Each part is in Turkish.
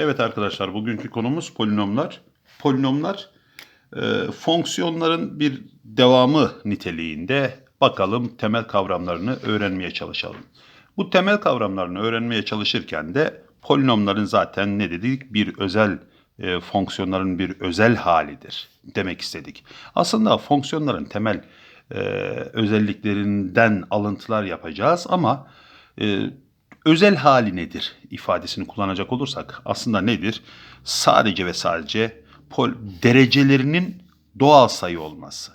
Evet arkadaşlar bugünkü konumuz polinomlar. Polinomlar e, fonksiyonların bir devamı niteliğinde bakalım temel kavramlarını öğrenmeye çalışalım. Bu temel kavramlarını öğrenmeye çalışırken de polinomların zaten ne dedik bir özel e, fonksiyonların bir özel halidir demek istedik. Aslında fonksiyonların temel e, özelliklerinden alıntılar yapacağız ama e, özel hali nedir ifadesini kullanacak olursak aslında nedir? Sadece ve sadece pol derecelerinin doğal sayı olması.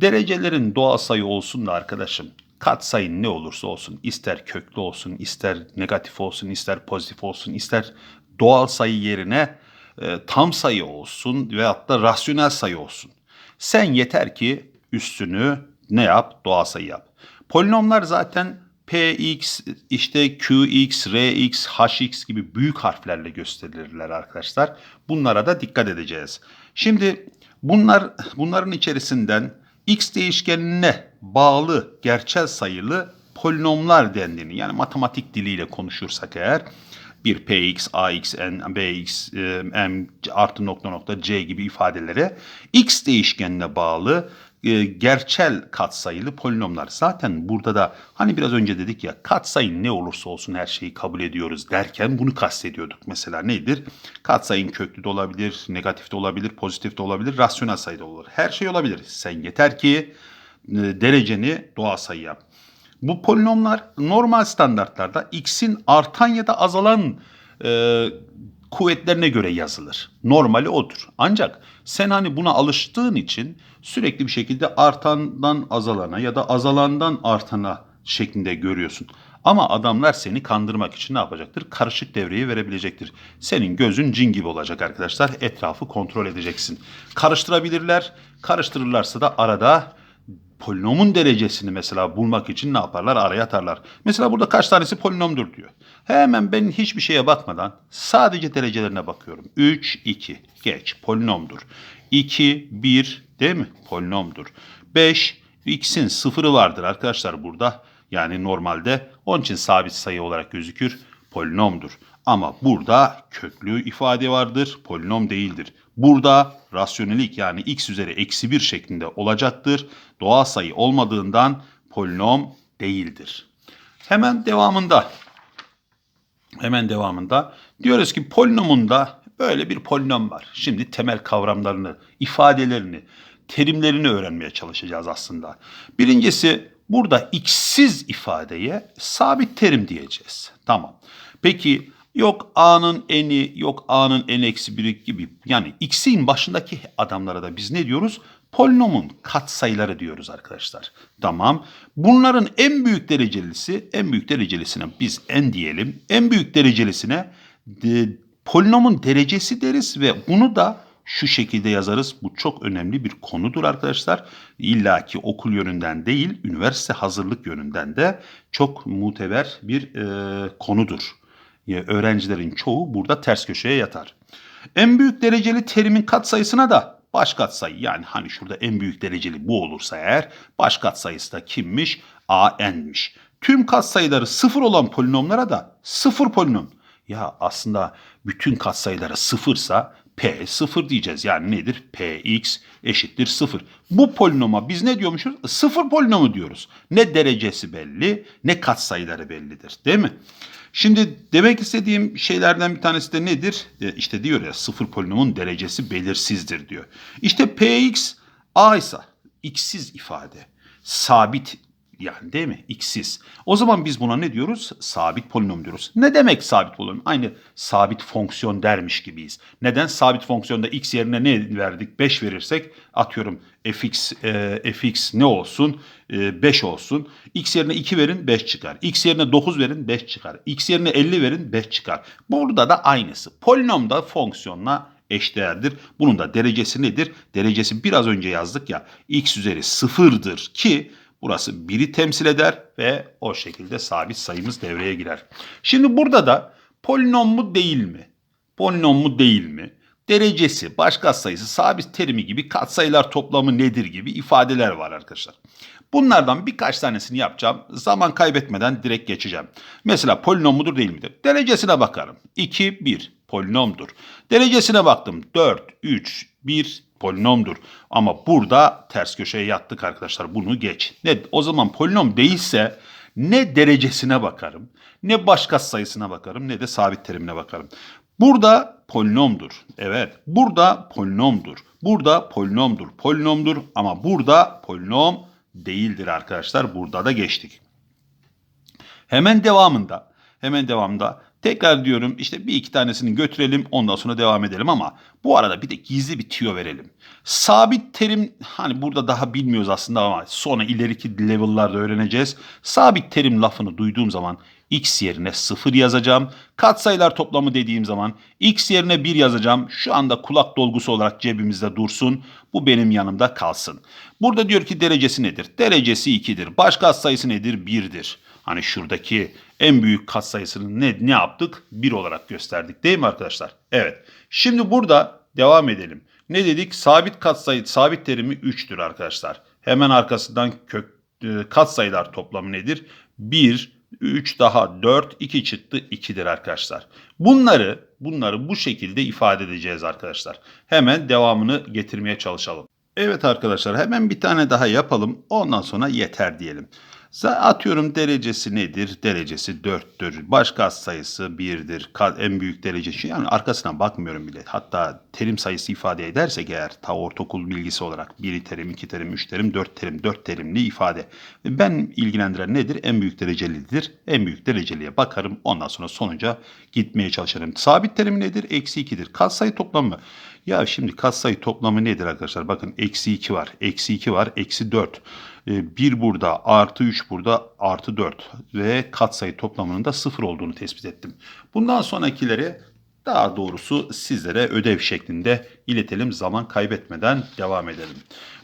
Derecelerin doğal sayı olsun da arkadaşım katsayın ne olursa olsun ister köklü olsun ister negatif olsun ister pozitif olsun ister doğal sayı yerine e, tam sayı olsun veyahut da rasyonel sayı olsun. Sen yeter ki üstünü ne yap? Doğal sayı yap. Polinomlar zaten px, işte qx, rx, hx gibi büyük harflerle gösterilirler arkadaşlar. Bunlara da dikkat edeceğiz. Şimdi bunlar bunların içerisinden x değişkenine bağlı gerçel sayılı polinomlar dendiğini yani matematik diliyle konuşursak eğer bir px, ax, n, bx, e, m artı nokta nokta c gibi ifadelere x değişkenine bağlı e, gerçel katsayılı polinomlar. Zaten burada da hani biraz önce dedik ya katsayın ne olursa olsun her şeyi kabul ediyoruz derken bunu kastediyorduk. Mesela nedir? Katsayın köklü de olabilir, negatif de olabilir, pozitif de olabilir, rasyonel sayı da olur. Her şey olabilir. Sen yeter ki e, dereceni doğal sayı yap. Bu polinomlar normal standartlarda x'in artan ya da azalan e, kuvvetlerine göre yazılır. Normali odur. Ancak sen hani buna alıştığın için sürekli bir şekilde artandan azalana ya da azalandan artana şeklinde görüyorsun. Ama adamlar seni kandırmak için ne yapacaktır? Karışık devreyi verebilecektir. Senin gözün cin gibi olacak arkadaşlar. Etrafı kontrol edeceksin. Karıştırabilirler. Karıştırırlarsa da arada polinomun derecesini mesela bulmak için ne yaparlar? Araya atarlar. Mesela burada kaç tanesi polinomdur diyor. Hemen ben hiçbir şeye bakmadan sadece derecelerine bakıyorum. 3, 2 geç polinomdur. 2, 1 değil mi? Polinomdur. 5, x'in sıfırı vardır arkadaşlar burada. Yani normalde onun için sabit sayı olarak gözükür. Polinomdur. Ama burada köklü ifade vardır. Polinom değildir. Burada rasyonelik yani x üzeri eksi 1 şeklinde olacaktır. Doğal sayı olmadığından polinom değildir. Hemen devamında hemen devamında diyoruz ki polinomunda böyle bir polinom var. Şimdi temel kavramlarını, ifadelerini, terimlerini öğrenmeye çalışacağız aslında. Birincisi burada x'siz ifadeye sabit terim diyeceğiz. Tamam. Peki yok a'nın eni, yok a'nın n eksi 1 gibi. Yani x'in başındaki adamlara da biz ne diyoruz? Polinomun katsayıları diyoruz arkadaşlar. Tamam. Bunların en büyük derecelisi, en büyük derecelisine biz n diyelim. En büyük derecelisine de, polinomun derecesi deriz ve bunu da şu şekilde yazarız. Bu çok önemli bir konudur arkadaşlar. İlla ki okul yönünden değil, üniversite hazırlık yönünden de çok muteber bir e, konudur. Ya, öğrencilerin çoğu burada ters köşeye yatar. En büyük dereceli terimin katsayısına da baş katsayı yani hani şurada en büyük dereceli bu olursa eğer baş katsayısı da kimmiş? a n'miş. Tüm katsayıları sıfır olan polinomlara da sıfır polinom. Ya aslında bütün katsayıları sıfırsa P sıfır diyeceğiz. Yani nedir? Px eşittir sıfır. Bu polinoma biz ne diyormuşuz? Sıfır polinomu diyoruz. Ne derecesi belli ne katsayıları bellidir. Değil mi? Şimdi demek istediğim şeylerden bir tanesi de nedir? E işte diyor ya sıfır polinomun derecesi belirsizdir diyor. İşte Px a ise x'siz ifade. Sabit yani değil mi? X'siz. O zaman biz buna ne diyoruz? Sabit polinom diyoruz. Ne demek sabit polinom? Aynı sabit fonksiyon dermiş gibiyiz. Neden? Sabit fonksiyonda x yerine ne verdik? 5 verirsek atıyorum fx, e, fx ne olsun? E, 5 olsun. x yerine 2 verin 5 çıkar. x yerine 9 verin 5 çıkar. x yerine 50 verin 5 çıkar. Burada da aynısı. Polinom da fonksiyonla eşdeğerdir. Bunun da derecesi nedir? Derecesi biraz önce yazdık ya x üzeri sıfırdır ki Burası 1'i temsil eder ve o şekilde sabit sayımız devreye girer. Şimdi burada da polinom mu değil mi? Polinom mu değil mi? Derecesi, baş katsayısı, sabit terimi gibi katsayılar toplamı nedir gibi ifadeler var arkadaşlar. Bunlardan birkaç tanesini yapacağım. Zaman kaybetmeden direkt geçeceğim. Mesela polinom mudur değil midir? Derecesine bakarım. 2, 1. polinomdur. Derecesine baktım. 4, 3, 1 polinomdur. Ama burada ters köşeye yattık arkadaşlar. Bunu geç. Ne, o zaman polinom değilse ne derecesine bakarım, ne baş sayısına bakarım, ne de sabit terimine bakarım. Burada polinomdur. Evet. Burada polinomdur. Burada polinomdur. Polinomdur ama burada polinom değildir arkadaşlar. Burada da geçtik. Hemen devamında, hemen devamında tekrar diyorum işte bir iki tanesini götürelim ondan sonra devam edelim ama bu arada bir de gizli bir tüyo verelim. Sabit terim hani burada daha bilmiyoruz aslında ama sonra ileriki level'larda öğreneceğiz. Sabit terim lafını duyduğum zaman x yerine 0 yazacağım. Katsayılar toplamı dediğim zaman x yerine 1 yazacağım. Şu anda kulak dolgusu olarak cebimizde dursun. Bu benim yanımda kalsın. Burada diyor ki derecesi nedir? Derecesi 2'dir. Baş katsayısı nedir? 1'dir. Hani şuradaki en büyük katsayısını ne, ne yaptık? 1 olarak gösterdik değil mi arkadaşlar? Evet. Şimdi burada devam edelim. Ne dedik? Sabit katsayı, sabit terimi 3'tür arkadaşlar. Hemen arkasından kök e, katsayılar toplamı nedir? 1, 3 daha 4, 2 çıktı 2'dir arkadaşlar. Bunları bunları bu şekilde ifade edeceğiz arkadaşlar. Hemen devamını getirmeye çalışalım. Evet arkadaşlar hemen bir tane daha yapalım. Ondan sonra yeter diyelim. Atıyorum derecesi nedir? Derecesi 4'tür. Baş sayısı 1'dir. En büyük derecesi yani arkasına bakmıyorum bile. Hatta terim sayısı ifade edersek eğer ta ortaokul bilgisi olarak 1 terim, 2 terim, 3 terim, 4 terim, 4 terimli ifade. Ben ilgilendiren nedir? En büyük derecelidir. En büyük dereceliye bakarım. Ondan sonra sonuca gitmeye çalışırım. Sabit terim nedir? Eksi 2'dir. Katsayı toplamı. Ya şimdi katsayı toplamı nedir arkadaşlar? Bakın eksi 2 var. Eksi 2 var. Eksi 4. 1 ee, burada artı 3 burada artı 4 ve katsayı toplamının da 0 olduğunu tespit ettim. Bundan sonrakileri daha doğrusu sizlere ödev şeklinde iletelim zaman kaybetmeden devam edelim.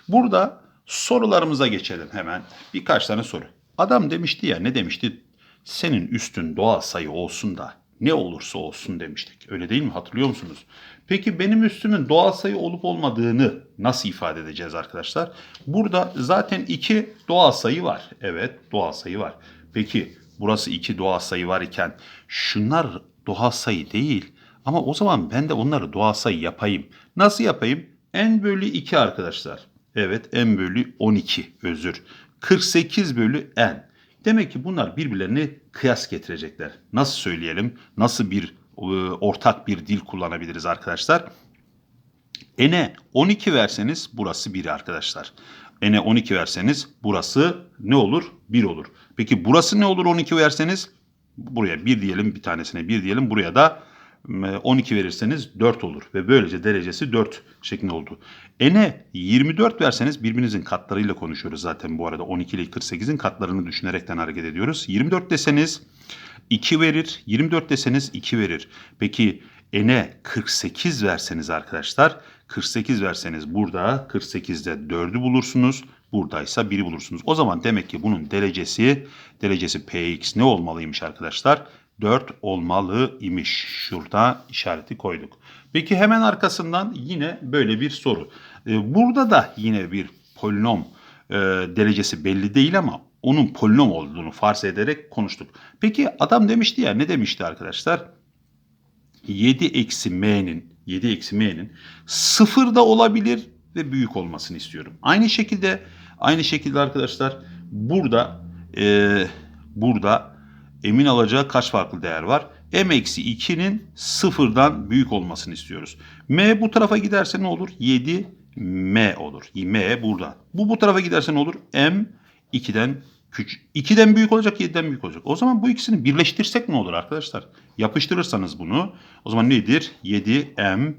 Burada sorularımıza geçelim hemen. Birkaç tane soru. Adam demişti ya ne demişti? Senin üstün doğal sayı olsun da ne olursa olsun demiştik. Öyle değil mi? Hatırlıyor musunuz? Peki benim üstümün doğal sayı olup olmadığını nasıl ifade edeceğiz arkadaşlar? Burada zaten iki doğal sayı var. Evet doğal sayı var. Peki burası iki doğal sayı var iken şunlar doğal sayı değil. Ama o zaman ben de onları doğal sayı yapayım. Nasıl yapayım? n bölü 2 arkadaşlar. Evet n bölü 12 özür. 48 bölü n. Demek ki bunlar birbirlerini kıyas getirecekler. Nasıl söyleyelim? Nasıl bir e, ortak bir dil kullanabiliriz arkadaşlar? N'e 12 verseniz burası 1 arkadaşlar. N'e 12 verseniz burası ne olur? 1 olur. Peki burası ne olur 12 verseniz? Buraya 1 diyelim bir tanesine 1 diyelim. Buraya da 12 verirseniz 4 olur ve böylece derecesi 4 şeklinde oldu. N'e 24 verseniz birbirinizin katlarıyla konuşuyoruz zaten bu arada 12 ile 48'in katlarını düşünerekten hareket ediyoruz. 24 deseniz 2 verir, 24 deseniz 2 verir. Peki N'e 48 verseniz arkadaşlar 48 verseniz burada 48'de 4'ü bulursunuz. Buradaysa 1'i bulursunuz. O zaman demek ki bunun derecesi derecesi Px ne olmalıymış arkadaşlar? 4 olmalı imiş. Şurada işareti koyduk. Peki hemen arkasından yine böyle bir soru. Ee, burada da yine bir polinom e, derecesi belli değil ama onun polinom olduğunu farz ederek konuştuk. Peki adam demişti ya ne demişti arkadaşlar? 7 eksi m'nin 7 eksi m'nin sıfırda olabilir ve büyük olmasını istiyorum. Aynı şekilde aynı şekilde arkadaşlar burada e, burada emin alacağı kaç farklı değer var? m eksi 2'nin sıfırdan büyük olmasını istiyoruz. m bu tarafa giderse ne olur? 7 m olur. m burada. Bu bu tarafa giderse ne olur? m 2'den küçük. 2'den büyük olacak 7'den büyük olacak. O zaman bu ikisini birleştirsek ne olur arkadaşlar? Yapıştırırsanız bunu o zaman nedir? 7m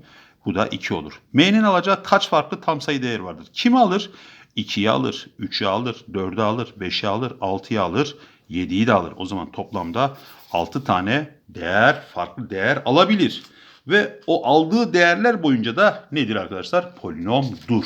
bu da 2 olur. m'nin alacağı kaç farklı tam sayı değer vardır? Kimi alır? 2'yi alır, 3'ü alır, 4'ü alır, 5'i alır, 6'yı alır, 7'yi de alır. O zaman toplamda 6 tane değer, farklı değer alabilir. Ve o aldığı değerler boyunca da nedir arkadaşlar? Polinomdur.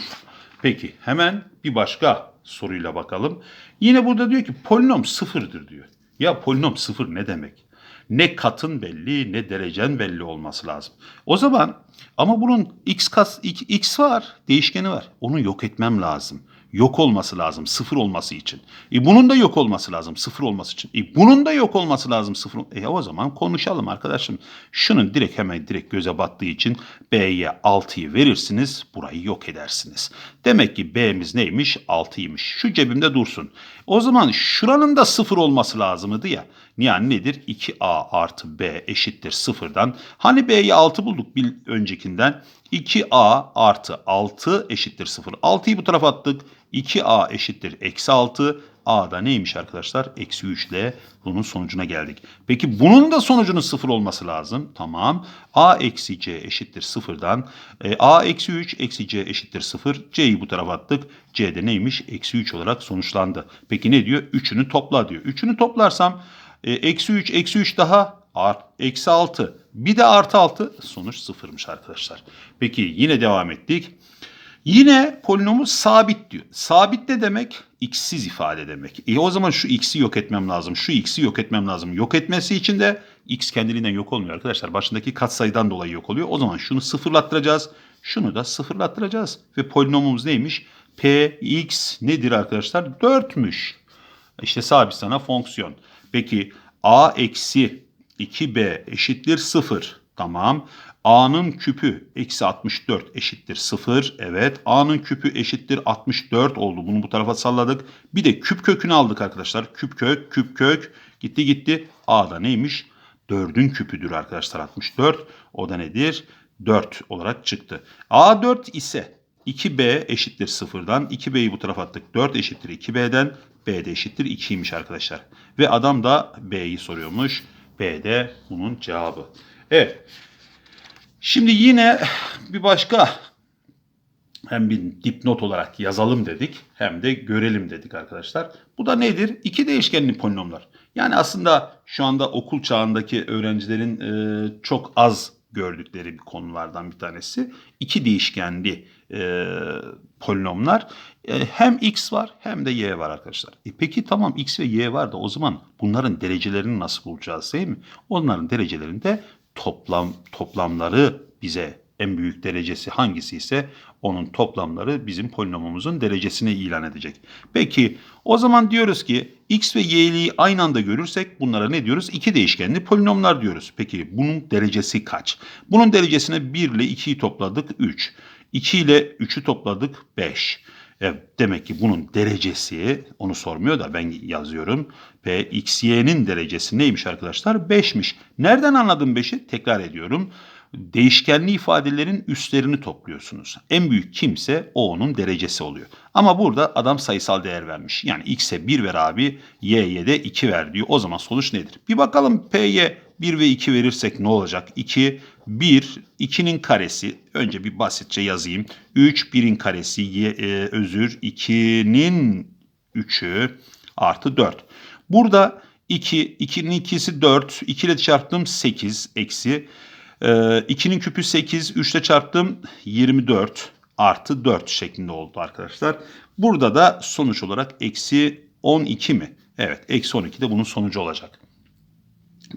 Peki hemen bir başka soruyla bakalım. Yine burada diyor ki polinom sıfırdır diyor. Ya polinom sıfır ne demek? Ne katın belli ne derecen belli olması lazım. O zaman ama bunun x, kas, x var değişkeni var. Onu yok etmem lazım. Yok olması lazım sıfır olması için. E bunun da yok olması lazım sıfır olması için. E bunun da yok olması lazım sıfır. E o zaman konuşalım arkadaşım. Şunun direkt hemen direkt göze battığı için B'ye 6'yı verirsiniz. Burayı yok edersiniz. Demek ki B'miz neymiş? 6'ymış. Şu cebimde dursun. O zaman şuranın da sıfır olması lazımdı ya. Yani nedir? 2A artı B eşittir sıfırdan. Hani B'yi 6 bulduk bir öncekinden. 2A artı 6 eşittir 0. 6'yı bu tarafa attık. 2A eşittir eksi 6. A da neymiş arkadaşlar? Eksi 3 ile bunun sonucuna geldik. Peki bunun da sonucunun 0 olması lazım. Tamam. A eksi C eşittir 0'dan. E, A eksi 3 eksi C eşittir 0. C'yi bu tarafa attık. C de neymiş? Eksi 3 olarak sonuçlandı. Peki ne diyor? 3'ünü topla diyor. 3'ünü toplarsam e, eksi 3 eksi 3 daha art, eksi 6 bir de artı 6 sonuç sıfırmış arkadaşlar. Peki yine devam ettik. Yine polinomumuz sabit diyor. Sabit de demek x'siz ifade demek. E o zaman şu x'i yok etmem lazım. Şu x'i yok etmem lazım. Yok etmesi için de x kendiliğinden yok olmuyor arkadaşlar. Başındaki katsayıdan dolayı yok oluyor. O zaman şunu sıfırlattıracağız. Şunu da sıfırlattıracağız. Ve polinomumuz neymiş? px nedir arkadaşlar? 4'müş. İşte sabit sana fonksiyon. Peki a eksi 2b eşittir 0. Tamam. A'nın küpü eksi 64 eşittir 0. Evet. A'nın küpü eşittir 64 oldu. Bunu bu tarafa salladık. Bir de küp kökünü aldık arkadaşlar. Küp kök, küp kök. Gitti gitti. A da neymiş? 4'ün küpüdür arkadaşlar 64. O da nedir? 4 olarak çıktı. A4 ise 2b eşittir 0'dan. 2b'yi bu tarafa attık. 4 eşittir 2b'den. b de eşittir 2'ymiş arkadaşlar. Ve adam da b'yi soruyormuş. B de bunun cevabı. Evet. Şimdi yine bir başka hem bir dipnot olarak yazalım dedik hem de görelim dedik arkadaşlar. Bu da nedir? İki değişkenli polinomlar. Yani aslında şu anda okul çağındaki öğrencilerin e, çok az gördükleri bir konulardan bir tanesi. İki değişkenli e, polinomlar. E, hem x var hem de y var arkadaşlar. E, peki tamam x ve y var da o zaman bunların derecelerini nasıl bulacağız değil mi? Onların derecelerinde toplam toplamları bize en büyük derecesi hangisi ise onun toplamları bizim polinomumuzun derecesini ilan edecek. Peki o zaman diyoruz ki x ve y'liyi aynı anda görürsek bunlara ne diyoruz? İki değişkenli polinomlar diyoruz. Peki bunun derecesi kaç? Bunun derecesine 1 ile 2'yi topladık 3. 2 ile 3'ü topladık 5. Evet, demek ki bunun derecesi onu sormuyor da ben yazıyorum. P x y'nin derecesi neymiş arkadaşlar? 5'miş. Nereden anladım 5'i? Tekrar ediyorum. Değişkenli ifadelerin üstlerini topluyorsunuz. En büyük kimse o onun derecesi oluyor. Ama burada adam sayısal değer vermiş. Yani x'e 1 ver abi, y'ye de 2 ver diyor. O zaman sonuç nedir? Bir bakalım p'ye 1 ve 2 verirsek ne olacak? 2, 1, 2'nin karesi. Önce bir basitçe yazayım. 3, 1'in karesi, e, özür, 2'nin 3'ü artı 4. Burada 2, 2'nin ikisi 4, 2 ile çarptım 8 eksi. E, 2'nin küpü 8, 3 ile çarptım 24 artı 4 şeklinde oldu arkadaşlar. Burada da sonuç olarak eksi 12 mi? Evet, eksi 12 de bunun sonucu olacak.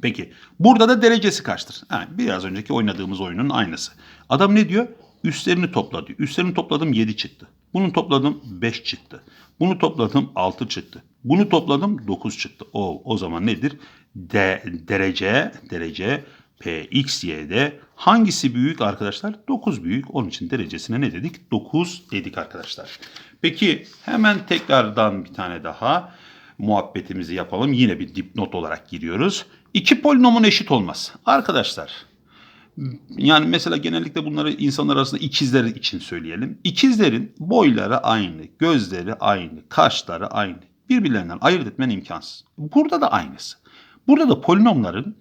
Peki burada da derecesi kaçtır? Ha, biraz önceki oynadığımız oyunun aynısı. Adam ne diyor? Üstlerini topla diyor. Üstlerini topladım 7 çıktı. Bunu topladım 5 çıktı. Bunu topladım 6 çıktı. Bunu topladım 9 çıktı. O, o zaman nedir? De, derece, derece P, X, Y'de hangisi büyük arkadaşlar? 9 büyük. Onun için derecesine ne dedik? 9 dedik arkadaşlar. Peki hemen tekrardan bir tane daha muhabbetimizi yapalım. Yine bir dipnot olarak giriyoruz. İki polinomun eşit olmaz. Arkadaşlar yani mesela genellikle bunları insanlar arasında ikizler için söyleyelim. İkizlerin boyları aynı, gözleri aynı, kaşları aynı. Birbirlerinden ayırt etmen imkansız. Burada da aynısı. Burada da polinomların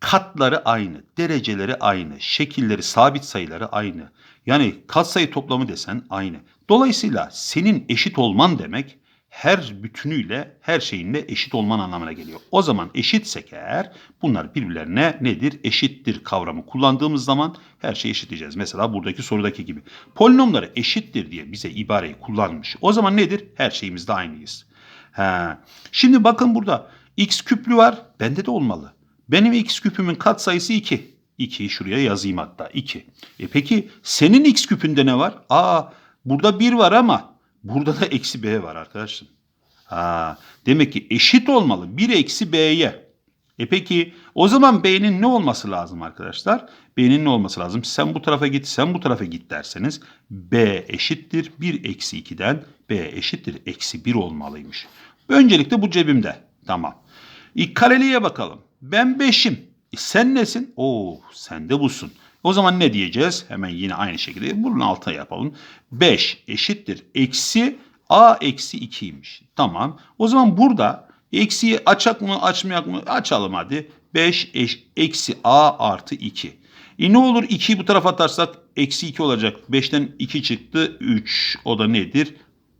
katları aynı, dereceleri aynı, şekilleri, sabit sayıları aynı. Yani katsayı toplamı desen aynı. Dolayısıyla senin eşit olman demek her bütünüyle her şeyinle eşit olman anlamına geliyor. O zaman eşitsek eğer bunlar birbirlerine nedir? Eşittir kavramı kullandığımız zaman her şeyi eşitleyeceğiz. Mesela buradaki sorudaki gibi. Polinomları eşittir diye bize ibareyi kullanmış. O zaman nedir? Her şeyimizde aynıyız. Ha. Şimdi bakın burada x küplü var. Bende de olmalı. Benim x küpümün katsayısı 2. 2'yi şuraya yazayım hatta 2. E peki senin x küpünde ne var? Aa burada 1 var ama Burada da eksi b var arkadaşlar. Ha, demek ki eşit olmalı. 1 eksi b'ye. E peki o zaman b'nin ne olması lazım arkadaşlar? B'nin ne olması lazım? Sen bu tarafa git, sen bu tarafa git derseniz b eşittir 1 eksi 2'den b eşittir eksi 1 olmalıymış. Öncelikle bu cebimde. Tamam. İlk kareliğe bakalım. Ben 5'im. E sen nesin? Oo sen de busun. O zaman ne diyeceğiz? Hemen yine aynı şekilde bunun altına yapalım. 5 eşittir eksi a eksi 2'ymiş. Tamam. O zaman burada eksiyi açak mı açmayak mı? Açalım hadi. 5 eş, eksi a artı 2. E ne olur 2'yi bu tarafa atarsak eksi 2 olacak. 5'ten 2 çıktı 3. O da nedir?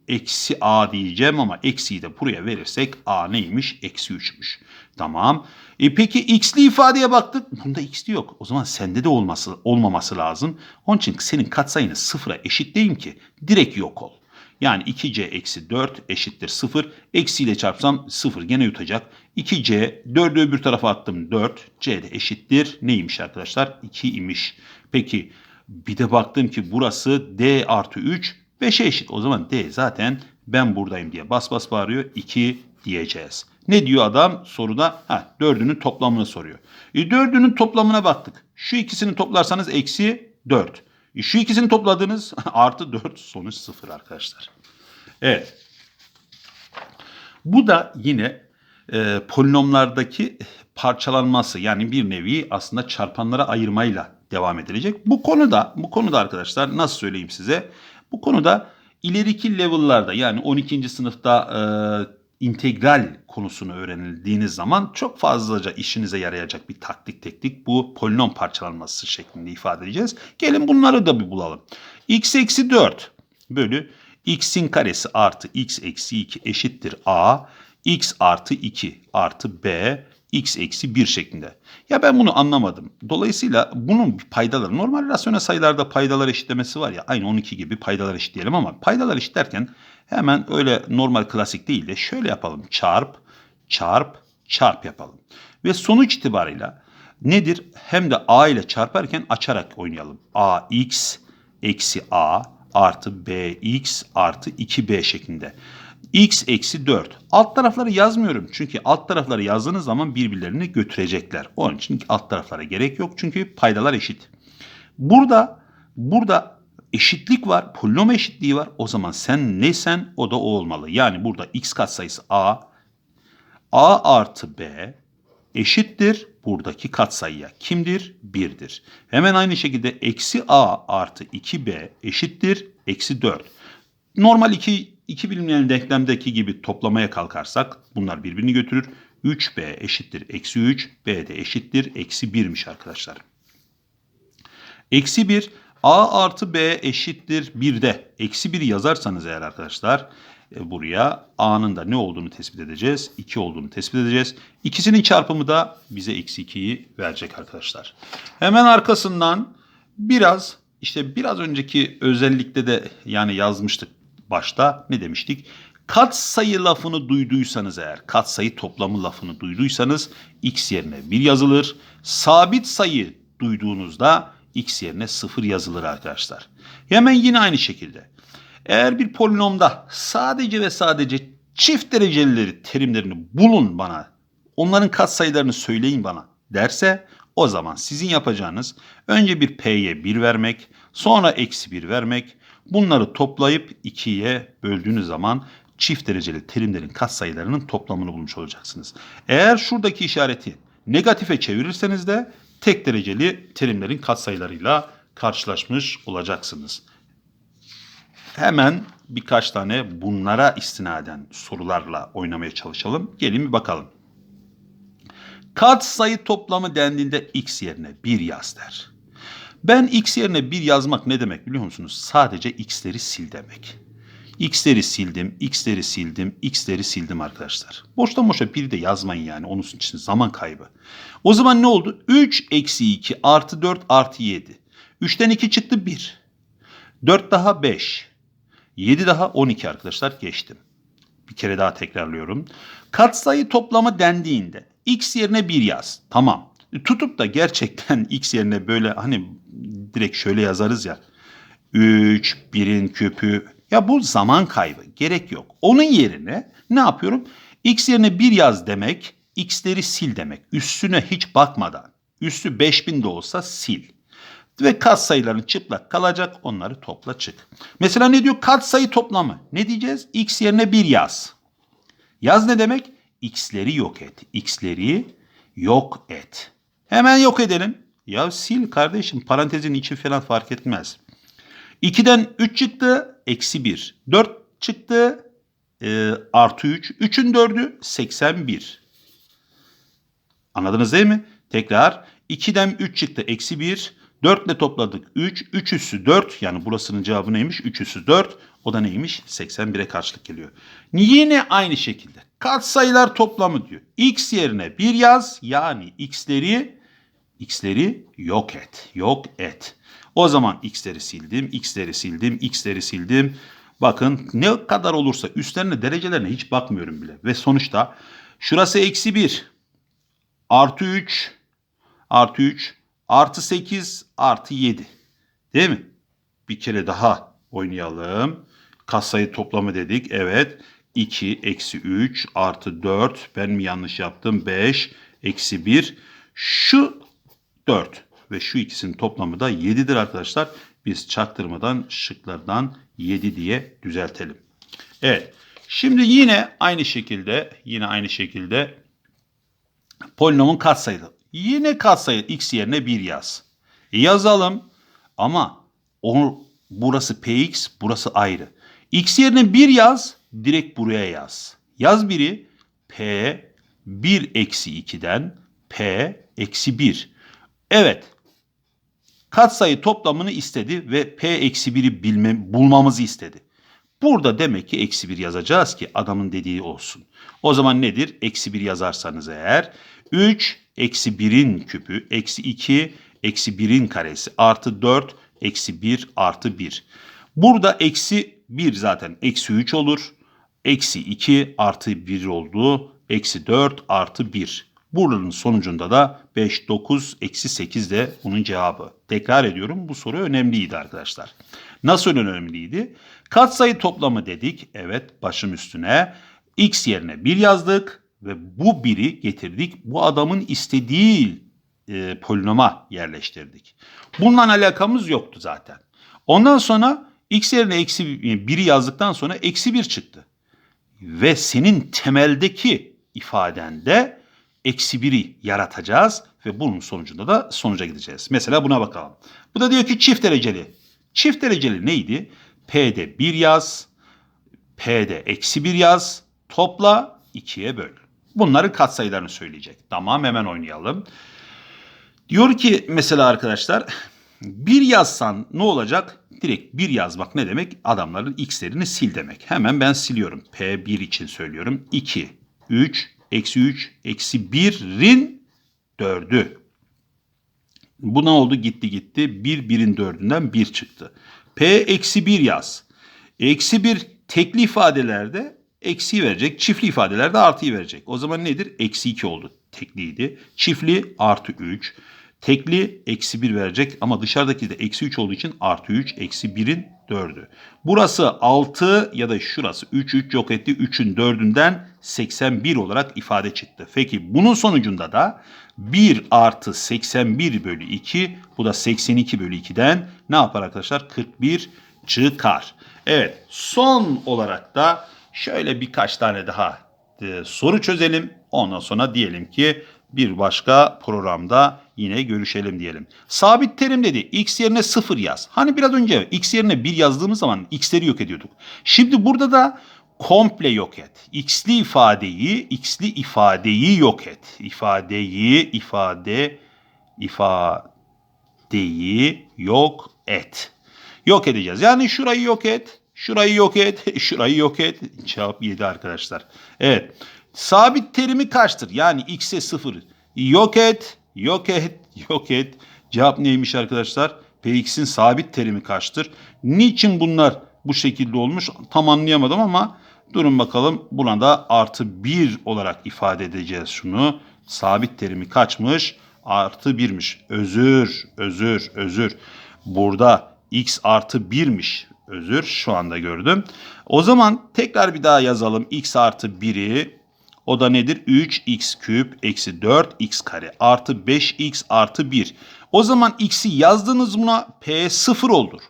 Eksi a diyeceğim ama eksiyi de buraya verirsek a neymiş? Eksi 3'müş. Tamam. E peki x'li ifadeye baktık. Bunda x yok. O zaman sende de olması olmaması lazım. Onun için senin katsayını sıfıra eşitleyeyim ki direkt yok ol. Yani 2c eksi 4 eşittir 0. Eksiyle çarpsam 0 gene yutacak. 2c 4'ü öbür tarafa attım 4. c de eşittir neymiş arkadaşlar? 2 imiş. Peki bir de baktım ki burası d artı 3 5'e eşit. O zaman d zaten ben buradayım diye bas bas bağırıyor. 2 diyeceğiz. Ne diyor adam soruda? Ha, dördünün toplamını soruyor. E, dördünün toplamına baktık. Şu ikisini toplarsanız eksi 4. E, şu ikisini topladınız artı 4 sonuç 0 arkadaşlar. Evet. Bu da yine e, polinomlardaki parçalanması yani bir nevi aslında çarpanlara ayırmayla devam edilecek. Bu konuda bu konuda arkadaşlar nasıl söyleyeyim size? Bu konuda ileriki level'larda yani 12. sınıfta e, integral konusunu öğrenildiğiniz zaman çok fazlaca işinize yarayacak bir taktik teknik bu polinom parçalanması şeklinde ifade edeceğiz. Gelin bunları da bir bulalım. x eksi 4 bölü x'in karesi artı x eksi 2 eşittir a. x artı 2 artı b x eksi 1 şeklinde. Ya ben bunu anlamadım. Dolayısıyla bunun paydaları normal rasyonel sayılarda paydalar eşitlemesi var ya aynı 12 gibi paydalar eşitleyelim ama paydalar eşitlerken hemen öyle normal klasik değil de şöyle yapalım. Çarp, çarp, çarp yapalım. Ve sonuç itibarıyla nedir? Hem de a ile çarparken açarak oynayalım. ax eksi a artı bx artı 2b şeklinde x eksi 4. Alt tarafları yazmıyorum. Çünkü alt tarafları yazdığınız zaman birbirlerini götürecekler. Onun için alt taraflara gerek yok. Çünkü paydalar eşit. Burada burada eşitlik var. Polinom eşitliği var. O zaman sen neysen o da o olmalı. Yani burada x katsayısı a. a artı b eşittir buradaki katsayıya. Kimdir? 1'dir. Hemen aynı şekilde eksi a artı 2b eşittir eksi 4. Normal iki, iki bilimlerin denklemdeki gibi toplamaya kalkarsak bunlar birbirini götürür. 3b eşittir eksi 3, b de eşittir eksi 1'miş arkadaşlar. Eksi 1, a artı b eşittir 1'de. Eksi 1 yazarsanız eğer arkadaşlar e, buraya a'nın da ne olduğunu tespit edeceğiz. 2 olduğunu tespit edeceğiz. İkisinin çarpımı da bize eksi 2'yi verecek arkadaşlar. Hemen arkasından biraz işte biraz önceki özellikte de yani yazmıştık başta ne demiştik? Kat sayı lafını duyduysanız eğer, kat sayı toplamı lafını duyduysanız x yerine 1 yazılır. Sabit sayı duyduğunuzda x yerine 0 yazılır arkadaşlar. Hemen yine aynı şekilde. Eğer bir polinomda sadece ve sadece çift derecelileri terimlerini bulun bana, onların katsayılarını söyleyin bana derse o zaman sizin yapacağınız önce bir p'ye 1 vermek, sonra eksi 1 vermek, bunları toplayıp 2'ye böldüğünüz zaman çift dereceli terimlerin katsayılarının toplamını bulmuş olacaksınız. Eğer şuradaki işareti negatife çevirirseniz de tek dereceli terimlerin katsayılarıyla karşılaşmış olacaksınız. Hemen birkaç tane bunlara istinaden sorularla oynamaya çalışalım. Gelin bir bakalım. Kat sayı toplamı dendiğinde x yerine 1 yaz der. Ben x yerine 1 yazmak ne demek biliyor musunuz? Sadece x'leri sil demek. X'leri sildim, x'leri sildim, x'leri sildim arkadaşlar. Boştan boşa 1 de yazmayın yani. Onun için zaman kaybı. O zaman ne oldu? 3 eksi 2 artı 4 artı 7. 3'ten 2 çıktı 1. 4 daha 5. 7 daha 12 arkadaşlar geçtim. Bir kere daha tekrarlıyorum. Katsayı toplamı dendiğinde x yerine 1 yaz. Tamam. Tutup da gerçekten x yerine böyle hani direkt şöyle yazarız ya. 3, 1'in küpü Ya bu zaman kaybı. Gerek yok. Onun yerine ne yapıyorum? X yerine 1 yaz demek, x'leri sil demek. Üstüne hiç bakmadan. Üstü 5000 de olsa sil. Ve katsayıların çıplak kalacak onları topla çık. Mesela ne diyor? Katsayı toplamı. Ne diyeceğiz? X yerine 1 yaz. Yaz ne demek? X'leri yok et. X'leri yok et. Hemen yok edelim. Ya sil kardeşim parantezin içi falan fark etmez. 2'den 3 çıktı eksi 1. 4 çıktı e, artı 3. 3'ün 4'ü 81. Anladınız değil mi? Tekrar 2'den 3 çıktı eksi 1. 4 ile topladık 3. 3 üssü 4 yani burasının cevabı neymiş? 3 üssü 4. O da neymiş? 81'e karşılık geliyor. Yine aynı şekilde katsayılar toplamı diyor. X yerine 1 yaz yani x'leri x'leri yok et. Yok et. O zaman x'leri sildim, x'leri sildim, x'leri sildim. Bakın ne kadar olursa üstlerine derecelerine hiç bakmıyorum bile. Ve sonuçta şurası eksi 1, artı 3, artı 3, artı 8, artı 7. Değil mi? Bir kere daha oynayalım. Katsayı toplamı dedik. Evet. 2, eksi 3, artı 4. Ben mi yanlış yaptım? 5, eksi 1. Şu 4 ve şu ikisinin toplamı da 7'dir arkadaşlar. Biz çaktırmadan şıklardan 7 diye düzeltelim. Evet. Şimdi yine aynı şekilde yine aynı şekilde polinomun katsayısı. Yine katsayı x yerine 1 yaz. Yazalım ama o, burası px burası ayrı. x yerine 1 yaz direkt buraya yaz. Yaz biri p 1 eksi 2'den p eksi 1. Evet. Katsayı toplamını istedi ve p eksi 1'i bilme, bulmamızı istedi. Burada demek ki eksi 1 yazacağız ki adamın dediği olsun. O zaman nedir? Eksi 1 yazarsanız eğer 3 eksi 1'in küpü eksi 2 eksi 1'in karesi artı 4 eksi 1 artı 1. Burada eksi 1 zaten eksi 3 olur. Eksi 2 artı 1 oldu. Eksi 4 artı 1. Buranın sonucunda da 5, 9, eksi 8 de bunun cevabı. Tekrar ediyorum bu soru önemliydi arkadaşlar. Nasıl önemliydi? Katsayı toplamı dedik. Evet başım üstüne. X yerine 1 yazdık ve bu 1'i getirdik. Bu adamın istediği e, polinoma yerleştirdik. Bununla alakamız yoktu zaten. Ondan sonra x yerine eksi 1'i yazdıktan sonra eksi 1 çıktı. Ve senin temeldeki ifadende eksi 1'i yaratacağız ve bunun sonucunda da sonuca gideceğiz. Mesela buna bakalım. Bu da diyor ki çift dereceli. Çift dereceli neydi? P'de 1 yaz, P'de eksi 1 yaz, topla 2'ye böl. Bunların katsayılarını söyleyecek. Tamam hemen oynayalım. Diyor ki mesela arkadaşlar bir yazsan ne olacak? Direkt bir yazmak ne demek? Adamların x'lerini sil demek. Hemen ben siliyorum. P1 için söylüyorum. 2, 3, eksi 3, eksi 1'in 4'ü. Bu ne oldu? Gitti gitti. 1, 1'in 4'ünden 1 çıktı. P eksi 1 yaz. Eksi 1 tekli ifadelerde eksiyi verecek. Çiftli ifadelerde artıyı verecek. O zaman nedir? Eksi 2 oldu. Tekliydi. Çiftli artı 3. Tekli eksi 1 verecek ama dışarıdaki de eksi 3 olduğu için artı 3 eksi 1'in 4'ü. Burası 6 ya da şurası 3 3 yok etti. 3'ün 4'ünden 81 olarak ifade çıktı. Peki bunun sonucunda da 1 artı 81 bölü 2 bu da 82 bölü 2'den ne yapar arkadaşlar? 41 çıkar. Evet son olarak da şöyle birkaç tane daha e, soru çözelim. Ondan sonra diyelim ki bir başka programda yine görüşelim diyelim. Sabit terim dedi. X yerine 0 yaz. Hani biraz önce x yerine 1 yazdığımız zaman x'leri yok ediyorduk. Şimdi burada da komple yok et. X'li ifadeyi, x'li ifadeyi yok et. İfadeyi, ifade, ifadeyi yok et. Yok edeceğiz. Yani şurayı yok et, şurayı yok et, şurayı yok et. Cevap 7 arkadaşlar. Evet. Sabit terimi kaçtır? Yani x'e 0. Yok et, yok et, yok et. Cevap neymiş arkadaşlar? Px'in sabit terimi kaçtır? Niçin bunlar bu şekilde olmuş? Tam anlayamadım ama durun bakalım. Buna da artı 1 olarak ifade edeceğiz şunu. Sabit terimi kaçmış? Artı 1'miş. Özür, özür, özür. Burada x artı 1'miş. Özür şu anda gördüm. O zaman tekrar bir daha yazalım. x artı 1'i o da nedir? 3x küp eksi 4x kare artı 5x artı 1. O zaman x'i yazdınız buna p 0 olur.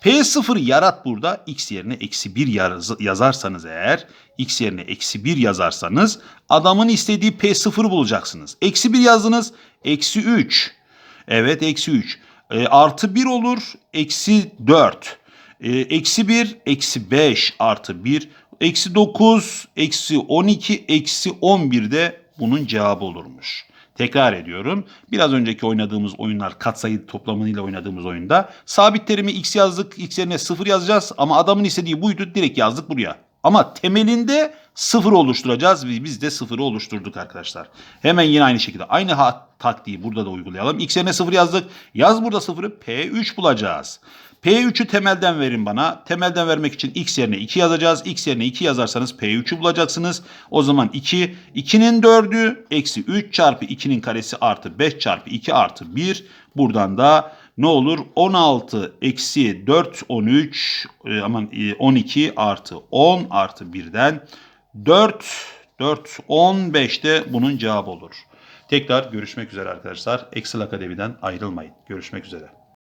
P 0 yarat burada x yerine eksi 1 yaz- yazarsanız eğer x yerine eksi 1 yazarsanız adamın istediği P 0 bulacaksınız. Eksi 1 yazdınız eksi 3. Evet eksi 3. E, artı 1 olur eksi 4. E, eksi 1 eksi 5 artı 1 eksi 9 eksi 12 eksi 11 de bunun cevabı olurmuş. Tekrar ediyorum. Biraz önceki oynadığımız oyunlar katsayı toplamıyla oynadığımız oyunda sabit terimi x yazdık. x yerine 0 yazacağız ama adamın istediği buydu. Direkt yazdık buraya. Ama temelinde 0 oluşturacağız. Biz, biz de 0'ı oluşturduk arkadaşlar. Hemen yine aynı şekilde aynı ha- taktiği burada da uygulayalım. x yerine 0 yazdık. Yaz burada 0'ı P3 bulacağız. P3'ü temelden verin bana. Temelden vermek için x yerine 2 yazacağız. x yerine 2 yazarsanız P3'ü bulacaksınız. O zaman 2, 2'nin 4'ü eksi 3 çarpı 2'nin karesi artı 5 çarpı 2 artı 1. Buradan da ne olur? 16 eksi 4, 13, e, aman e, 12 artı 10 artı 1'den 4, 4, 15 de bunun cevabı olur. Tekrar görüşmek üzere arkadaşlar. Excel Akademi'den ayrılmayın. Görüşmek üzere.